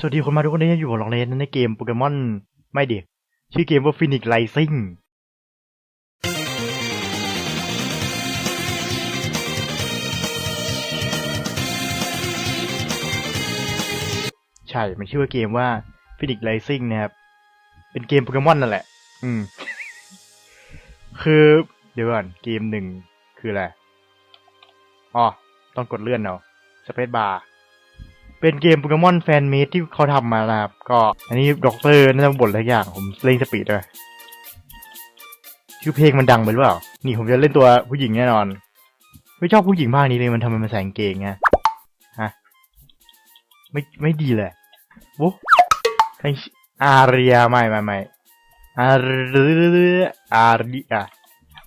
สวัสดีคนมาทุกคนที่อยู่กับลองเลนในเกมโปเกมอนไม่เดิชื่อเกมว่าฟินิกไ i ซิงใช่ มันชื่อว่าเกมว่าฟินิกไ i ซิงนะครับ เป็นเกมโปเกมอนนั่นแหละ อืม คือเดี๋ยวก่อนเกมหนึ่งคืออะไร อ๋อ ต้องกดเลื่อนเอาสเปซบาร์ เป็นเกมโปเกมอนแฟนเมดที่เขาทำมานะครับ ก็อันนี้ด็อกเตอร์น่าจะบทหลายอย่าง ผมเล่นสปีดด้วยชื่อเพลงมันดังไปหรือเปล่า นี่ผมจะเล่นตัวผู้หญิงแน่นอน ไม่ชอบผู้หญิงภาคนี้เลยมันทำไมมันแสงเกงไงฮะไม่ไม่ดีเลยโว้อารียาไม่ไม่ไม่อาเรียอาเรีย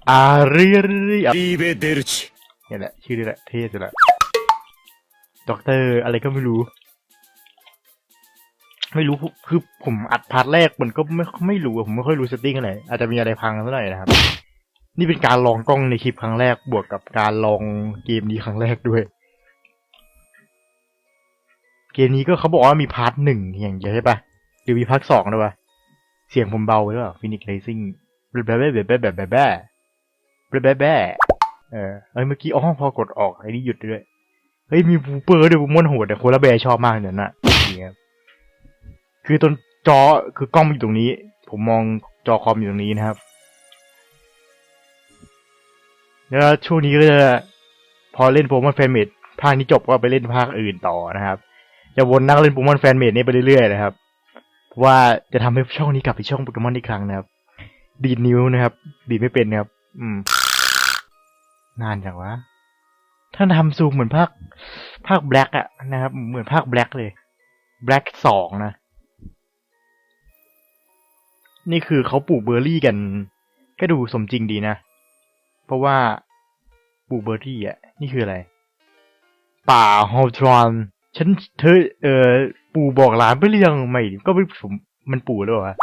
อาเรียรีเบเดรชนี่แหละชื่อนี่แหละเท่สุดละ ด็อกเตอร์อะไรก็ไม่รู้ ไม่รู้คือผมอัดพาร์ทแรกมันก็ไม่ไม่รู้ผมไม่ค่อยรู้เซตติ้งอะไรอาจจะมีอะไรพังเท่าไหร่นะครับ นี่เป็นการลองกล้องในคลิปครั้งแรกบวกกับการลองเกมนี้ครั้งแรกด้วย เกมนี้ก็เขาบอกว่ามีพาร์ทหนึ่งอย่างเดียวใช่ปะหรือมีพาร์ทสองด้วยปะเสียงผมเบาไปหรือเปล่าฟินิกเลซิ่งแบบแบบแบบแบบแบบแบบแบบแบบแบบเออเอ้ยเมื่อกี้อ๋อพอกดออกไอ้นี่หยุดด้วย เฮ้ยมีบูเปอร์ด้วยบูมอนโหดแต่โคลาแบร์ชอบมากเนี่ยนะนี่ครับคือต้นจอคือกล้องอยู่ตรงนี้ ผมมองจอคอมอยู่ตรงนี้นะครับ แล้วช่วงนี้ก็จะพอเล่นโปเกมอนแฟนเมดภาคนี้จบก็ไปเล่นภาคอื่นต่อนะครับ จะวนนั่งเล่นโปเกมอนแฟนเมดนี้ไปเรื่อยๆนะครับว่าจะทำให้ช่องนี้กลับไปช่องโปเกมอนอีกครั้งนะครับ ดีดนิ้วนะครับ ดีดไม่เป็นนะครับ อืม นานจังวะ ถ้าทำซูมเหมือนภาคภาคแบล็กอะนะครับ เหมือนภาคแบล็กเลยแบล็กสองนะ นี่คือเขาปลูกเบอร์รี่กัน ก็ดูสมจริงดีนะ เพราะว่าปลูกเบอร์รี่อะนี่คืออะไร ป่าฮอลทรอนฉันเธอ เออปู่บอกหลานไปหรือยังไม่ก็ไม่ผมมันปู่แล้วเหรอวะ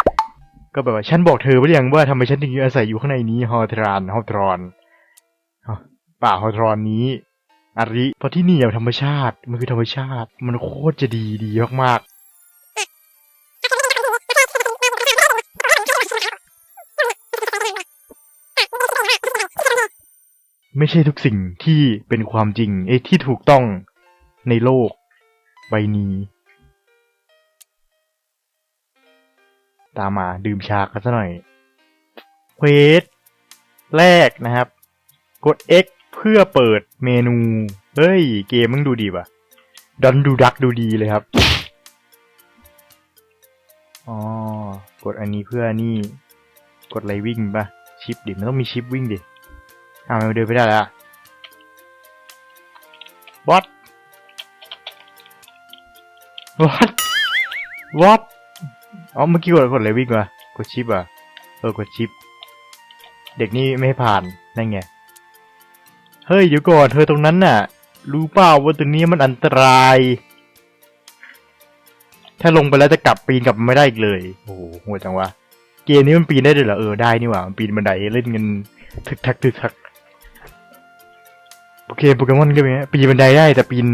ก็แบบว่าฉันบอกเธอไปหรือยังว่าทำไมฉันถึงอาศัยอยู่ข้างในนี้ฮอลทรานฮอลทรอนป่าฮอทรอนนี้ อาริเพราะที่นี่อย่างธรรมชาติมันคือธรรมชาติ มันโคตรจะดีดีมากๆไม่ใช่ทุกสิ่งที่เป็นความจริงเอ้ที่ถูกต้องในโลก ใบนี้ ตามมาดื่มชากันซะหน่อยเควสแรกนะครับ กด X เพื่อเปิดเมนู เฮ้ย เกมมึงดูดีป่ะดอนดูดักดูดีเลยครับ อ๋อ กดอันนี้เพื่อนี่ กดอะไรวิ่งป่ะ ชิปดิ มันต้องมีชิปวิ่งดิ อ้าวมันเดินไปได้แล้วว what what what อ๋อ เมื่อกี้กดกดอะไรวิ่งวะกดชิปอะ เออ กดชิป เด็กนี่ไม่ผ่าน นั่นไง เฮ้ยเดี๋ยวก่อนเธอตรงนั้นน่ะ รู้เปล่าว่าตรงนี้มันอันตราย ถ้าลงไปแล้วจะกลับปีนกลับไม่ได้อีกเลย โอ้โหโหดจังวะ เกมนี้มันปีนได้ด้วยเหรอ เออได้นี่หว่า มันปีนบันไดเล่นกันทึกทักทึกทักโอเคโปเกมอนก็เป็นปีนบันไดได้แต่ปีน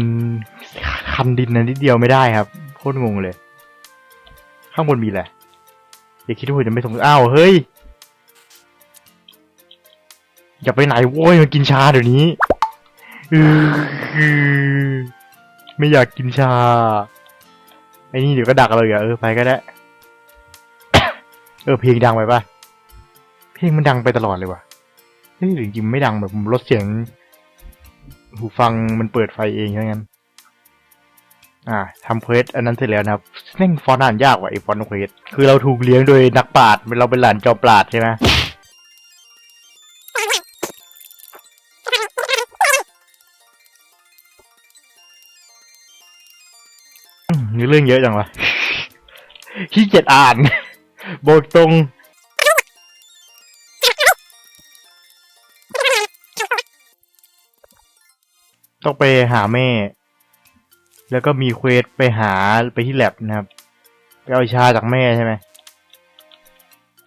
คันดินนั้นนิดเดียวไม่ได้ครับ โคตรงงเลย ข้างบนมีแหละอย่าคิดว่าจะไม่สงอ้าว เฮ้ย อย่าไปไหนโว้ยมากินชาเดี๋ยวนี้ออไม่อยากกินชา ไอ้นี่เดี๋ยวก็ดักเลยอะเออไปก็ได้ เออเพลงดังไปปะเพลงมันดังไปตลอดเลยว่ะเฮ้ยหรือจริงๆไม่ดังแบบลดเสียง หูฟังมันเปิดไฟเองอย่างนั้นอ่าทำเควสอันนั้นเสร็จแล้วนะครับแม่งฟอนต์อ่านยากว่ะไอฟอนต์เควสคือเราถูกเลี้ยงโดยนักปราชญ์เราเป็นหลานจอมปราชญ์ใช่ไหม นี่เรื่องเยอะจังวะขี้เกียจอ่านบอกตรงต้องไปหาแม่ แล้วก็มีเควสไปหาไปที่แลบนะครับไปเอาชาจากแม่ใช่ไหม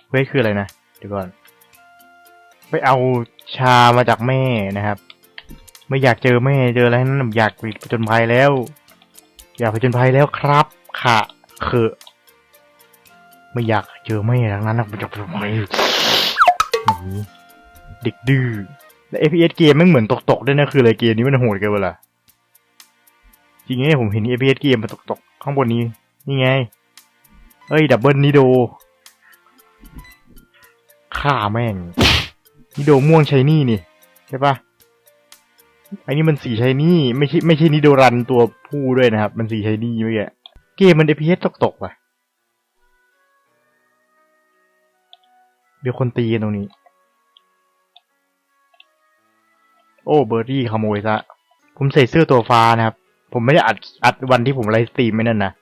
เควสคืออะไรนะเดี๋ยวก่อน ไปเอาชามาจากแม่นะครับ ไม่อยากเจอแม่เจออะไรนั้นอยากไปผจญภัยแล้ว อยากผจญภัยแล้วครับ ค่ะคือ ไม่อยากเจอแม่ทั้งนั้นนะมันจะเป็นไงนี่เด็กดื้อและ FPS เกมไม่เหมือนตกๆด้วยนะคืออะไรเกมนี้มันโหดเกินไปละจริงไงผมเห็น FPS เกมมันตกๆข้างบนนี้ นี่ไง เอ้ยดับเบิลนิโดฆ่าแม่งนิโดม่วงใช้นี่นี่ใช่ปะ อ้นี่มันสีใช้นี่ไม่ใช่ไม่ใช่นิโดรันตัวผู้ด้วยนะครับ มันสีใช้นี่เมื่อกี้เกมมัน FPS ตกๆว่ะเดี๋ยวคนตีกันตรงนี้ โอ้เบอร์รี่ขโมยซะ ผมใส่เสื้อตัวฟ้านะครับ ผมไม่ได้อัดอัดวันที่ผมไลฟ์สตรีมไม่นั่นนะ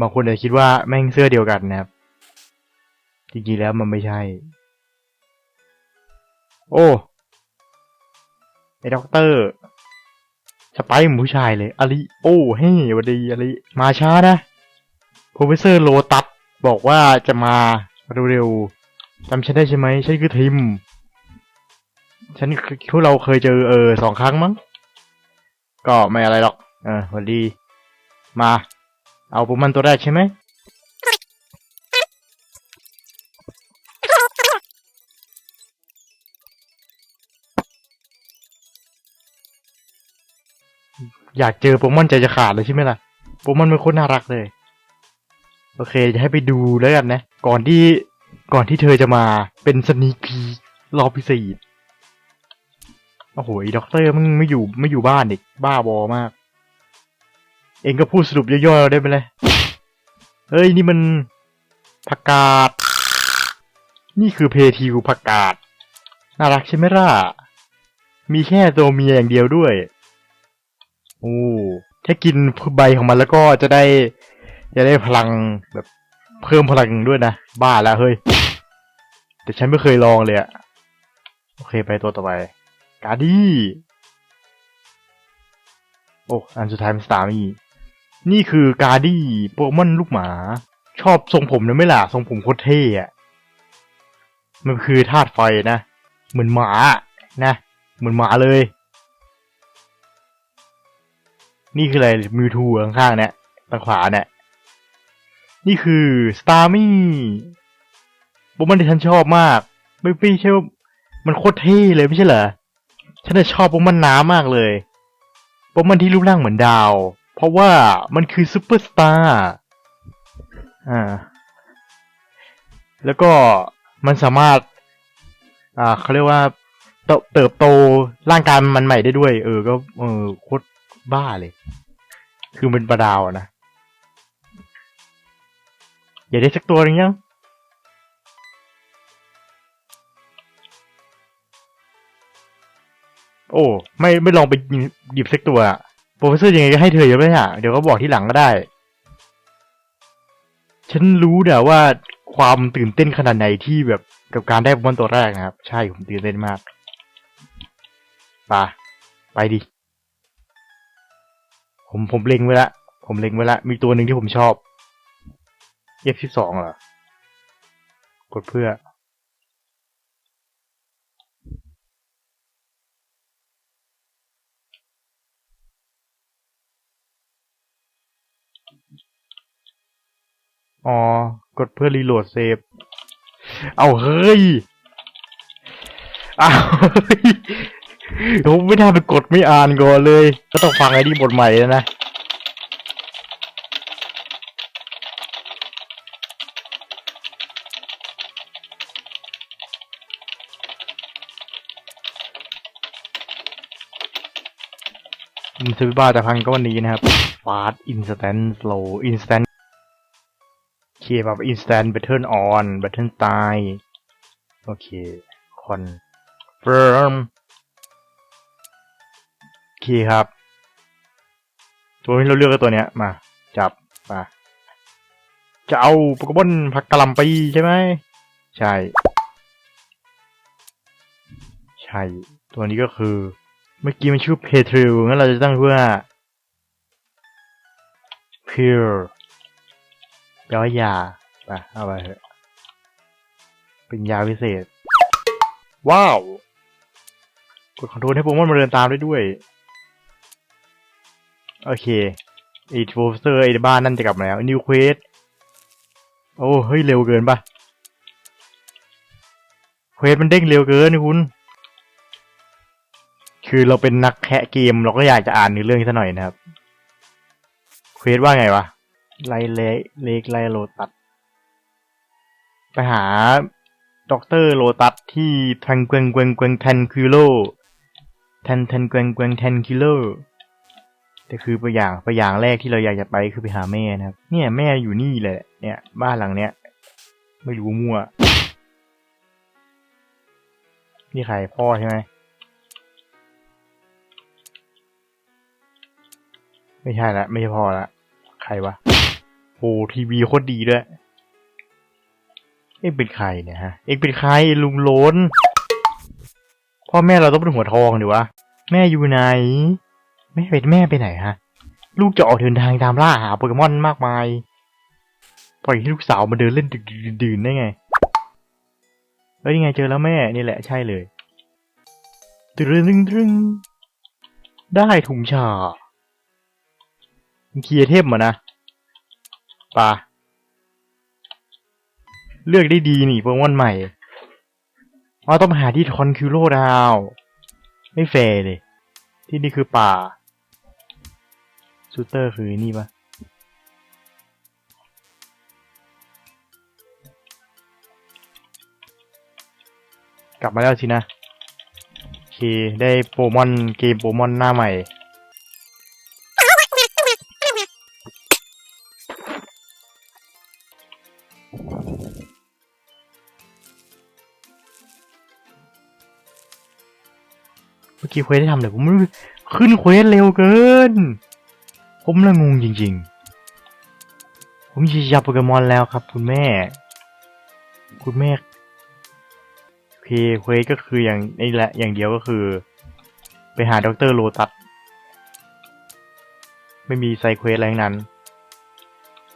บางคนอาจจะคิดว่าแม่งเสื้อเดียวกันนะครับ จริงๆแล้วมันไม่ใช่ โอ้ ไอ้ด็อกเตอร์สไปร์เหมือนผู้ชายเลยอลิโอ้เฮ้ยหวันดีอลิมาช้านะโปรเฟสเซอร์โลตัสบอกว่าจะมาเร็วๆจำฉันได้ใช่ไหมฉันคือทิม ฉันพวกเราเคยเจอเออสองครั้งมั้ง ก็ไม่อะไรหรอก เออหวันดี มา เอาโปเกมอนตัวแรกใช่ไหม อยากเจอโปเกมอนใจจะขาดเลยใช่ไหมล่ะโปเกมอนเป็นคนน่ารักเลย โอเคจะให้ไปดูแล้วกันนะ ก่อนที่ก่อนที่เธอจะมาเป็นสนีพีรอบพิเศษโอ้โหด็อกเตอร์มึงไม่อยู่ไม่อยู่บ้านอีกบ้าบอมาก เองก็พูดสรุปย่อยๆได้ไหมเลยเฮ้ยนี่มันผักกาด นี่คือเพทิวผักกาด น่ารักใช่ไหมล่ะ มีแค่ตัวเมียอย่างเดียวด้วย โอ้ถ้ากินใบของมันแล้วก็จะได้ จะได้พลังแบบเพิ่มพลังด้วยนะ บ้าแล้วเฮ้ย แต่ฉันไม่เคยลองเลยอะโอเคไปตัวต่อไป การ์ดี้ โอ้ อันสุดท้ายมันสตาร์มีนี่คือการ์ดี้โปเกมอนลูกหมา ชอบทรงผมนะไม่ล่ะ ทรงผมโคตรเท่อะมันคือธาตุไฟนะ เหมือนหมานะ เหมือนหมาเลย นี่คืออะไรมิวทูข้างๆเนี่ยทางขวาเนี่ย นี่คือสตาร์มี่โปเกมอนที่ฉันชอบมาก ไม่ไม่ใช่ว่ามันโคตรเท่เลยไม่ใช่เหรอ ฉันชอบโปมอนน้ำมากเลยโปมอนที่รูปร่างเหมือนดาว เพราะว่ามันคือซูเปอร์สตาร์ อ่า แล้วก็มันสามารถ อ่าเขาเรียกว่าเตเติบโตร่างกายมันใหม่ได้ด้วย เออ ก็ เออโคตร บ้าเลย คือมันประดาวนะ อย่าได้สักตัวหนึงยัง โอ้ ไม่ไม่ลองไปหยิบสักตัวอะโปรเฟสเซอร์ยังไงก็ให้เธออยู่ไม่ใช่เดี๋ยวก็บอกที่หลังก็ได้ ฉันรู้นะว่าความตื่นเต้นขนาดไหนที่แบบกับการได้โปเกมอนตัวแรกนะครับ ใช่ผมตื่นเต้นมาก ไป ไปดิ ผมผมเล็งไว้ละ ผมเล็งไว้ละ มีตัวหนึ่งที่ผมชอบ F สิบสองเหรอกดเพื่อ อ๋อ กดเพื่อรีโหลดเซฟ เอาเฮ้ย เอาเฮ้ย ผมไม่ได้ไปกดไม่อ่านก่อนเลย ก็ต้องฟังไอ้นี่บทใหม่แล้วนะอินสวิบ้าจะพังก็วันนี้นะครับ fast instant slow instant เคแบบ instant button on button ตายโอเค confirm โอเคครับ ตัวที่เราเลือกก็ตัวเนี้ย มา จับมาจะเอาโปเกมอนผักกะหล่ำปีใช่ไหม ใช่ ใช่ ตัวนี้ก็คือ เมื่อกี้มันชื่อเพทริลงั้นเราจะตั้งเพื่อ pure แปลว่ายาไปเอาไปเถอะเป็นยาพิเศษ ว้าว กดคอนโทรลให้โปเกมอนมาเดินตามได้ด้วย โอเคไอ้โปรเฟเซอร์ไอ้บ้านนั่นจะกลับมาแล้วนิวเควสโอ้เฮ้ยเร็วเกินปะเควสมันเด้งเร็วเกินนี่คุณ คือเราเป็นนักแคะเกมเราก็อยากจะอ่านในอเรื่องนี้สักหน่อยนะครับ เควสว่าไงวะไลเลเลกไลโลตัสไปหาด็อกเตอร์โลตัสที่แทงเกวงเกวงเกวงแทนคิโลแทนแทนเกวงเกวงแทนคิโล แต่คือไปอย่างไปอย่างแรกที่เราอยากจะไปคือไปหาแม่นะครับ เนี่ยแม่อยู่นี่แหละ เนี่ย บ้านหลังเนี้ยไม่รู้มั่ว นี่ใครพ่อใช่ไหมไม่ใช่ละ ไม่ใช่พ่อละ ใครวะโอ้ทีวีโคตรดีด้วย เอ็งเป็นใครเนี่ยฮะ เอ็งเป็นใครลุงโลนพ่อแม่เราต้องเป็นหัวทองดิวะ แม่อยู่ไหน แม่เป็นแม่ไปไหนฮะ ลูกจะออกเดินทางตามล่าหาโปเกมอนมากมาย ปล่อยให้ลูกสาวมาเดินเล่นดึกดื่นๆได้ไงเอ้ยยังไงเจอแล้วแม่นี่แหละใช่เลยตึงตึงตึงได้ถุงชาเคลียเทพมานะป่าเลือกได้ดีนี่โปเกมอนใหม่อ๋อต้องหาที่ทอนคิวโรดาว ไม่แฟร์เลย ที่นี่คือป่า ซูเตอร์คือนี่ปะกลับมาแล้วสินะ โอเค ได้โปมอนเกมโปมอนหน้าใหม่ เมื่อกี้เควสได้ทำเลยผมไม่ขึ้นเควสเร็วเกิน ผมละงงจริงๆ ผมจะจับโปเกมอนแล้วครับ คุณแม่ คุณแม่โอเคเควสก็คืออย่างนี่แหละอย่างเดียวก็คือ ไปหาด็อกเตอร์โลตัสไม่มีไซเควสอะไรทั้งนั้น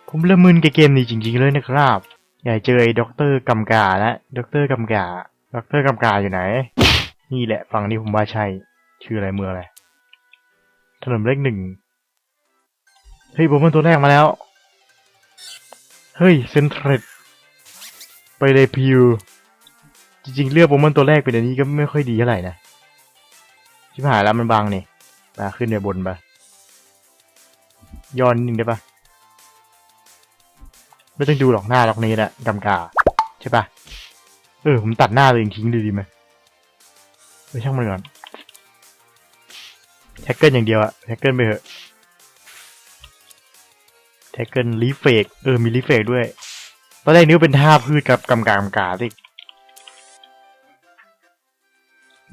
ผมละมึนกับเกมนี้จริง ๆ เลยนะครับอยากเจอไอ้ด็อกเตอร์กำกาแล้วด็อกเตอร์กำกาด็อกเตอร์กำกาอยู่ไหน นี่แหละฝั่งนี้ผมว่าใช่ ชื่ออะไรเมืองอะไรถนนเลขหนึ่ง เฮ้ยโปเกมอนตัวแรกมาแล้ว เฮ้ยเซนเทรดไปเลยพิว จริงๆ เลือกโปเกมอนตัวแรกเป็นอันนี้ก็ไม่ค่อยดีเท่าไหร่นะชิบหายแล้วมันบางนี่มาขึ้นไปบนปะย้อนนิดนึงได้ปะไม่ต้องดูหรอกหน้าหรอกนี้แหละกำกา ใช่ปะเออ ผมตัดหน้าตัวเองทิ้งเลยดีไหมไม่ช่างมันก่อนแท็กเกิลอย่างเดียวอะแท็กเกิลไปเถอะ แท็กเกิลรีเฟกเออมีรีเฟกด้วยตอนแรกนึกว่าเป็นท่าพืชกับกำกามกาสิ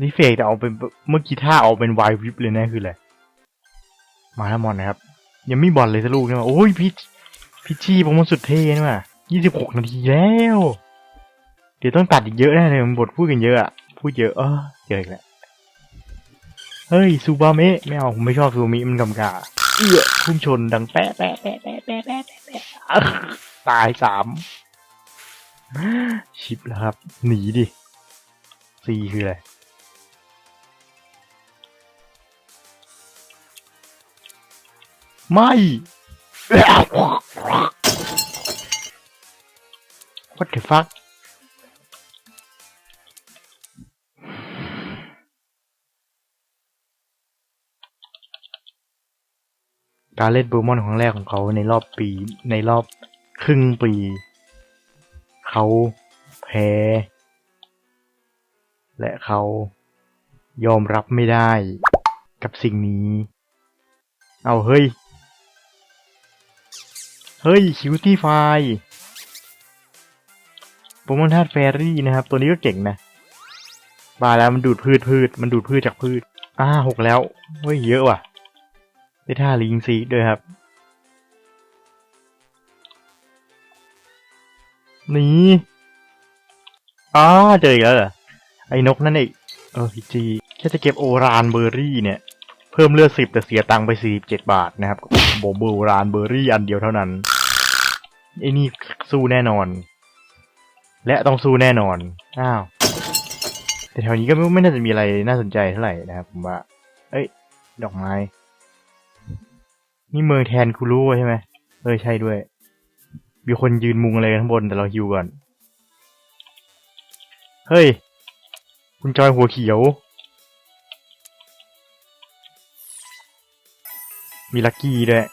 รีเฟกแต่เอาเป็นเมื่อกี้ท่าเอาเป็นวายวิปเลยนะคืออะไรมาแล้วมอนนะครับ ยังไม่บอลเลยสักลูกนี่ว่าโอ้ยพิชพิชี่ผมมันสุดเท่นี่ว่ะยี่สิบหกนาทีแล้ว เดี๋ยวต้องตัดอีกเยอะแน่เลยมันบทพูดกันเยอะอะพูดเยอะเออเจออีกแล้วเฮ้ยซูบาเมะไม่เอาผมไม่ชอบซูบามะมันกำกา เอื้อพุ่งชนดังแปะแปะแปะแปะแปะแปะแปะตายสามชิปแล้วครับ หนีดิซีคืออะไรไม่ What the fuck การเล่นโปเกมอนครั้งแรกของเขาในรอบปี ในรอบครึ่งปี เขาแพ้ และเขายอมรับไม่ได้กับสิ่งนี้ เอาเฮ้ย เฮ้ยคิวตี้ไฟโปเกมอนธาตุแฟรี่นะครับ ตัวนี้ก็เก่งนะบาแล้วมันดูดพืชพืช มันดูดพืชจากพืช อ่าหกแล้ว เฮ้ย เยอะว่ะ ได้ท่าลิงซีด้วยครับ นี่อ้าเจออีกแล้วเหรอ ไอ้นกนั่นเองเออพีจีแค่จะเก็บโอรานเบอร์รี่เนี่ย เพิ่มเลือดสิบแต่เสียตังค์ไปสี่เจ็ดบาทนะครับโบโบรานเบอร์รี่อันเดียวเท่านั้นไอ้นี่สู้แน่นอน และต้องสู้แน่นอน อ้าว แต่แถวนี้ก็ไม่ไม่น่าจะมีอะไรน่าสนใจเท่าไหร่นะครับผมว่า เอ้ย ดอกไม้ นี่เมืองแทนคูรู้ใช่ไหมเออใช่ด้วย มีคนยืนมุงอะไรข้างบนแต่เราฮิวก่อน เฮ้ย คุณจอยหัวเขียว มีลักกี้ด้วย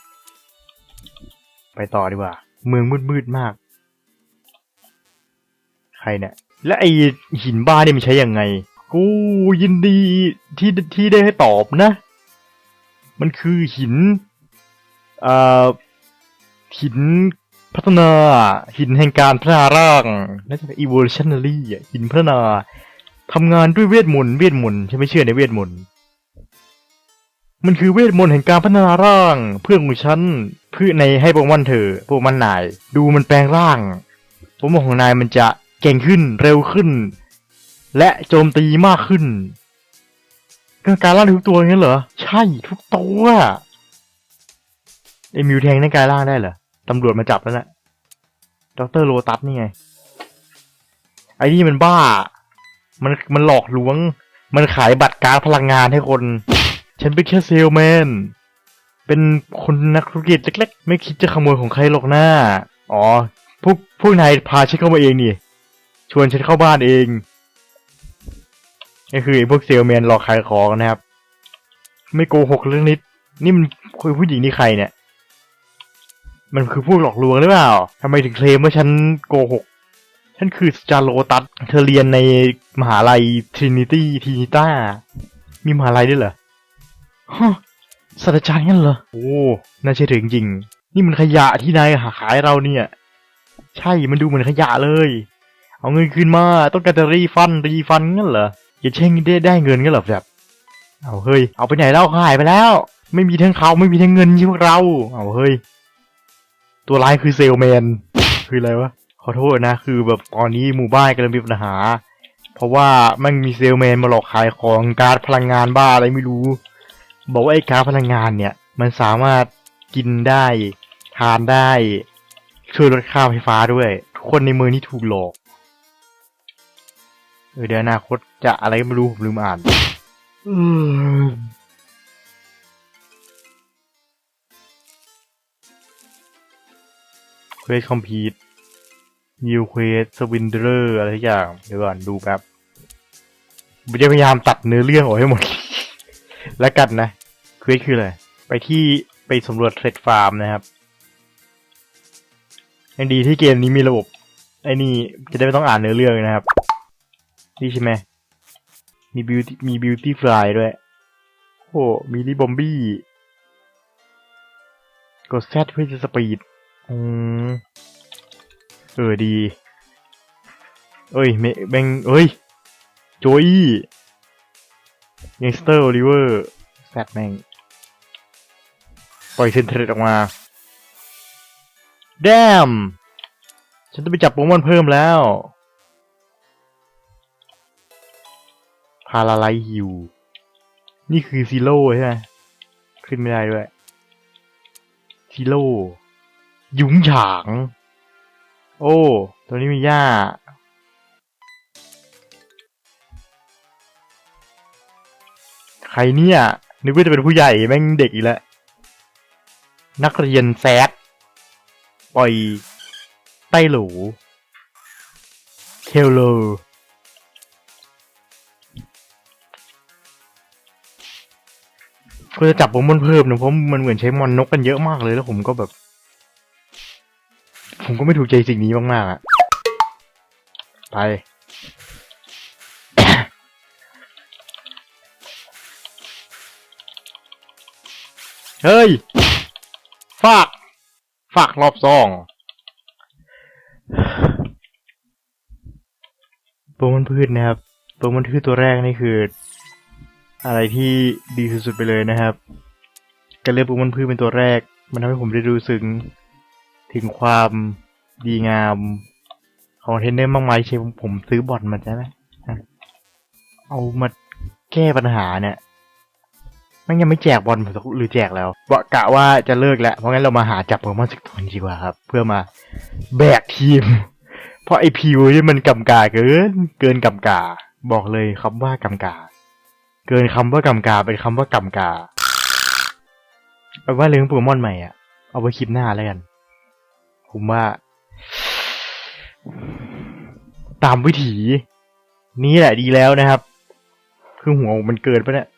ไปต่อดีกว่า เมืองมืดๆมาก ใครเนี่ย และไอหินบ้าเนี่ยมันใช้ยังไง กูยินดีที่ที่ได้ให้ตอบนะ มันคือหิน หินพัฒนา หินแห่งการพัฒนาร่างน่าจะเป็น evolutionary อะหินพัฒนาทำงานด้วยเวทมนต์เวทมนต์ฉันไม่เชื่อในเวทมนต์มันคือเวทมนต์แห่งการพัฒนาร่าง เพื่อนของฉันเพื่อในให้พวกมันเถอะพวกมันนาย ดูมันแปลงร่างผมว่าของนายมันจะเก่งขึ้นเร็วขึ้น และโจมตีมากขึ้นการล่างทุกตัวงั้นเหรอ ใช่ทุกตัว ไอมิวแทงนั่นกายร่างได้เหรอ ตำรวจมาจับแล้วนะด็อกเตอร์โลตัสนี่ไง ไอ้นี่มันบ้า มันมันหลอกลวง มันขายบัตรการพลังงานให้คน ฉันเป็นแค่เซลแมน เป็นคนนักธุรกิจเล็ก ๆ ไม่คิดจะขโมยของใครหรอกหน้า อ๋อ พวกพวกนายพาฉันเข้ามาเองนี่ ชวนฉันเข้าบ้านเองนี่คือไอ้พวกเซลแมนหลอกขายของนะครับ ไม่โกหกเรื่องนิด นี่มันคุยผู้หญิงนี่ใครเนี่ย มันคือพวกหลอกลวงหรือเปล่าทำไมถึงเคลมว่าฉันโกหก ฉันคือสจาโลตัส เธอเรียนในมหาลัยทรินิตี้ทีนิต้า มีมหาลัยด้วยเหรอฮะศาสตราจารย์งั้นเหรอ โอ้ น่าเชื่อถือจริง นี่มันขยะที่นายหาขายเราเนี่ย ใช่ มันดูเหมือนขยะเลย เอาเงินคืนมา ต้องการจะรีฟัน รีฟันงั้นเหรออย่าเช่งได้ได้เงินงั้นเหรอแบบ เอาเฮ้ย เอาไปไหนแล้วขายไปแล้ว ไม่มีทั้งเขาไม่มีทั้งเงินใช่พวกเรา เอาเฮ้ย ตัวร้ายคือเซลแมน คืออะไรวะ ขอโทษนะ คือแบบตอนนี้หมู่บ้านกำลังมีปัญหา เพราะว่ามันมีเซลแมนมาหลอกขายของการพลังงานบ้าอะไรไม่รู้ บอกว่าไอ้การพลังงานเนี่ย มันสามารถกินได้ ทานได้ ช่วยลดค่าไฟฟ้าด้วย ทุกคนในเมืองนี่ถูกหลอกเออเดี๋ยวอนาคตจะอะไรไม่รู้ผมลืมอ่าน อืม เควสคอมพีทนิวเควสสวินเดอร์อะไรอย่างเดี๋ยวก่อนดูแป๊บผมจะพยายามตัดเนื้อเรื่องออกให้หมด แล้วกันนะเควสคืออะไร ไปที่ไปสำรวจเทรดฟาร์มนะครับยังดีที่เกมนี้มีระบบ ไอ้นี่จะได้ไม่ต้องอ่านเนื้อเรื่องนะครับ นี่ใช่ไหมมีบิวตี้มีบิวตี้ฟลายด้วยโอ้มีลิบอมบี้กดแซดเพื่อจะสปีด อืมเออดี เอ้ยเมแบงเอ้ยโจอี้ยังสเตอร์โอลิเวอร์แซดแม่งปล่อยเซนเทรตออกมาแดมฉันต้องไปจับโปเกมอนเพิ่มแล้วพาราไลฮิวนี่คือซีโร่ใช่ไหมขึ้นไม่ได้ด้วยซีโร่ ยุงฉาง โอ้ ตัวนี้มีหญ้า ใครเนี่ย นึกว่าจะเป็นผู้ใหญ่แม่งเด็กอีกแล้ว นักเรียนแซดปล่อยไต้หลูเคลโลก็จะจับโปเกมอนเพิ่มนะเพราะมันเหมือนใช้มอนนกกันเยอะมากเลยแล้วผมก็แบบ ผมก็ไม่ถูกใจสิ่งนี้มากๆอะ ไป เฮ้ย ฝาก ฝากรอบซองโปเกมอนพืชนะครับโปเกมอนพืชตัวแรกนี่คือ อะไรที่ดีสุดๆไปเลยนะครับ การเลือกโปเกมอนพืชเป็นตัวแรก มันทำให้ผมได้รู้สึก ถึงความดีงามของเทรนเนอร์มากมายใช่ผมผมซื้อบอทมาใช่ไหมเอามาแก้ปัญหาเนี่ยมันยังไม่แจกบอลสักหรือแจกแล้วบกกะว่าจะเลิกแล้ว เพราะงั้นเรามาหาจับโปเกมอนสักตัวดีกว่าครับ เพื่อมาแบกทีม เพราะไอพิวนี่มันกำกาเกิน เกินกำกา บอกเลยครับว่ากำกา เกินคำว่ากำกาเป็นคำว่ากำกาเอาว่าเรื่องโปเกมอนใหม่อะ เอาไว้คลิปหน้าแล้วกัน ผมว่า ตามวิถีนี้แหละดีแล้วนะครับ คือหัวมันเกินไปเนี่ย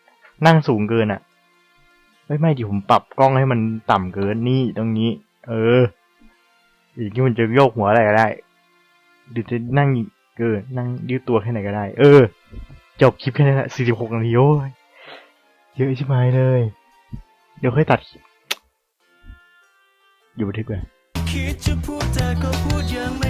นั่งสูงเกินอะไม่ไม่ดิผมปรับกล้องให้มันต่ำเกินนี่ตรงนี้ เอออีกที่มันจะโยกหัวอะไรก็ได้หรือจะนั่งเกินนั่งยืดตัวแค่ไหนก็ได้ เออ จบคลิปแค่นั้นละสี่สิบหกนาทีโอ้ยเยอะใชิบหายเลย เดี๋ยวค่อยตัดอยู่บันทึกไว้ คิดจะพูดแต่ก็พูดยังไม่คิด